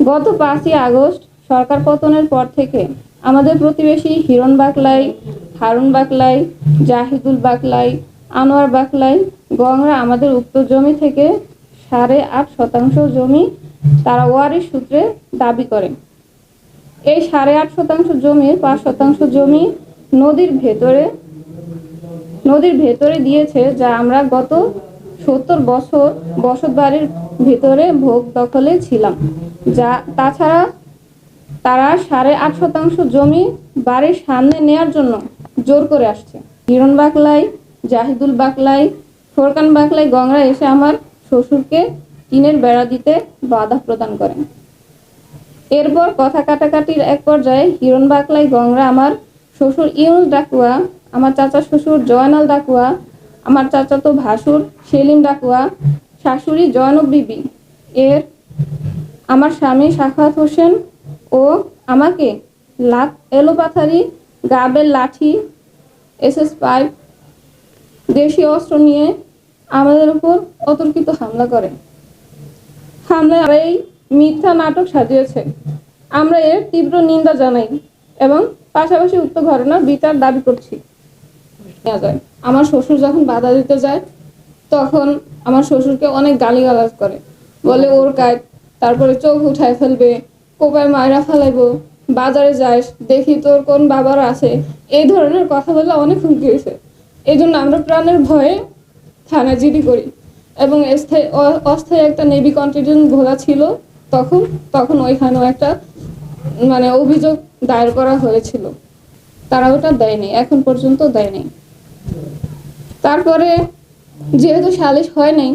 গত পাঁচই আগস্ট সরকার পতনের পর থেকে আমাদের প্রতিবেশী হিরণ বাকলাই, হারুন বাকলাই, জাহিদুল বাকলাই, আনোয়ার বাকলাই গংরা আমাদের উক্ত জমি থেকে সাড়ে আট শতাংশ জমি তারা ওয়ারিশ সূত্রে দাবি করে এই সাড়ে আট শতাংশ জমির পাঁচ শতাংশ জমি নদীর ভেতরে নদীর ভেতরে দিয়েছে যা আমরা গত সত্তর বছর বসত বাড়ির ভেতরে ভোগ দখলে ছিলাম। যা, তাছাড়া তারা সাড়ে আট শতাংশ জমি বাড়ির সামনে নেয়ার জন্য জোর করে আসছে। হিরণ বাকলাই, জাহিদুল বাকলাই, ফোরকান বাকলাই গংরা এসে আমার শ্বশুরকে টিনের বেড়া দিতে বাধা প্রদান করেন। এরপর কথা কাটাকাটির এক পর্যায়ে হিরণ বাকলাই গংরা আমার শ্বশুর ইউনুস ডাকুয়া, আমার চাচা শ্বশুর জয়নাল ডাকুয়া আমার চাচাতো ভাসুর সেলিম ডাকুয়া, শাশুড়ি জয়নব বিবি। এর আমার স্বামী সাখাত হোসেন ও আমাকে লাত এলোপাথারি, গাবের লাঠি, এসএস পাইপ, দেশীয় অস্ত্র নিয়ে আমাদের উপর অতর্কিত হামলা করে। হামলায় এই মিথ্যা নাটক সাজিয়েছে। আমরা এর তীব্র নিন্দা জানাই এবং পাশাপাশি উক্ত ঘটনার বিচার দাবি করছি। নেওয়া যায় আমার শ্বশুর যখন বাধা দিতে যায়, তখন আমার শ্বশুরকে অনেক গালি গালিগালাজ করে। বলে, ওর কাজ তারপরে চোখ উঠায় ফেলবে, কোপায় মায়েরা ফেলাইবো, বাজারে যাস, দেখি তোর কোন বাবার আছে। এই ধরনের কথা বলে অনেক হুমকি হয়েছে এই জন্য আমরা প্রাণের ভয়ে থানায় জিডি করি। এবং স্থায়ী অস্থায়ী একটা নেভি কন্টিনজেন্ট ঘোলা ছিল তখন তখন ওইখানেও একটা মানে অভিযোগ দায়ের করা হয়েছিল। তারা ওটা দেয়নি, এখন পর্যন্ত দেয়নি। তারপরে যেহেতু সালিশ হয় নাই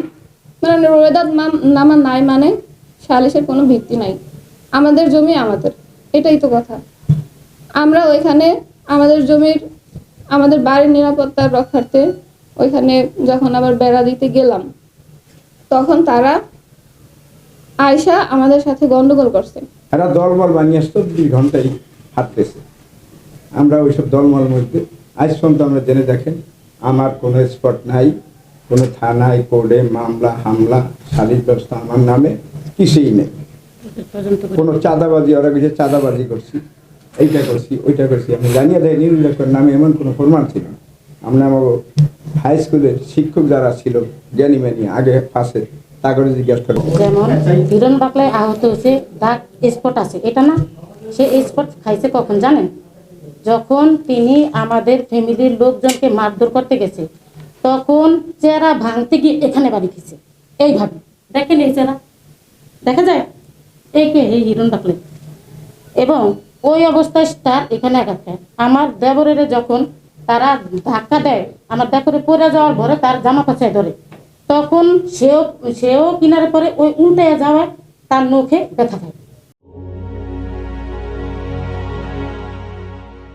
মানে রোয়েদাত নামা নাই মানে সালিশের কোনো ভিত্তি নাই। আমাদের জমি আমাদের, এটাই তো কথা। আমরা ওইখানে আমাদের জমির, আমাদের বাড়ির নিরাপত্তা রক্ষার্থে ওইখানে যখন আবার বেড়া দিতে গেলাম, তখন তারা আয়সা আমাদের সাথে গন্ডগোল করছে। এরা দলবল বানিয়ে আসতো, দুই ঘন্টায় হাঁটতেছে। আমরা ওইসব দলমল মধ্যে, আজ পর্যন্ত আমরা জেনে দেখেন আমার কোনো স্পট নাই, কোনো থানায় কোর্টে মামলা, হামলা সালিশ ব্যবস্থা আমার নামে কিছুই নেই। কোনো চাঁদাবাজি, ওরা কিছু চাঁদাবাজি করছি, এইটা করছি, ওইটা করছি। আমি জানিয়ে দেয় নির্বাচন নামে এমন কোনো প্রমাণ ছিল না। আমরা আমার হাই স্কুলের শিক্ষক যারা ছিল, জ্ঞানী ম্যানি আগে জিজ্ঞাসা করব যেমন বাকলাই আহত হয়েছে দাগ স্পট আছে। এটা না, সে স্পট খাইছে কখন, জানেন? যখন তিনি আমাদের ফ্যামিলির লোকজনকে মারধর করতে গেছে, তখন চেহারা ভাঙতে গিয়ে এখানে বাড়ি খেয়েছে এইভাবে দেখেন এই চেহারা দেখা যায় এই কে এই হিরণ বাকলাই এবং ওই অবস্থায় তার এখানে আঘাত খায় আমার দেবরের যখন তারা ধাক্কা দেয়, আমার দেবরে পড়ে যাওয়ার পরে তার জামা কাছায় ধরে। তখন সেও সেও কিনারে পরে ওই উল্টে যাওয়ায় তার নখে ব্যথা খায়